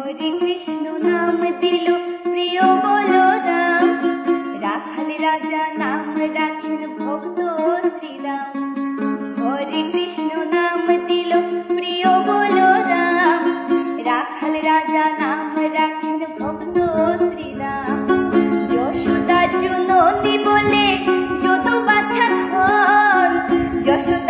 হরে কৃষ্ণ নাম দিল, প্রিয় বলরাম রাখাল রাজা নাম রাখেন ভক্ত শ্রীরাম। হরে কৃষ্ণ নাম দিল, প্রিয় বলরাম রাখাল রাজা নাম রাখেন ভক্ত শ্রীরাম। যশোদা জননী বলে, যত বাছা ধন যশোদা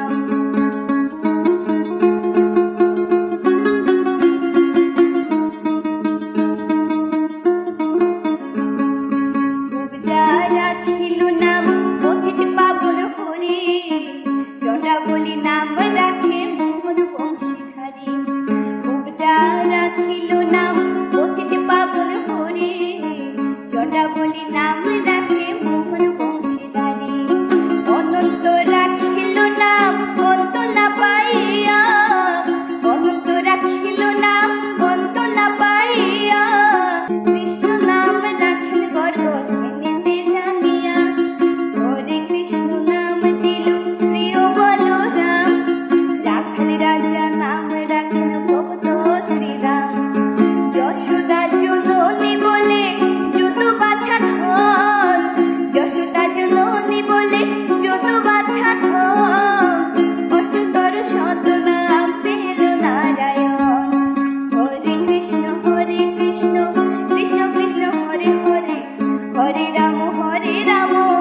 রাম হরে রাম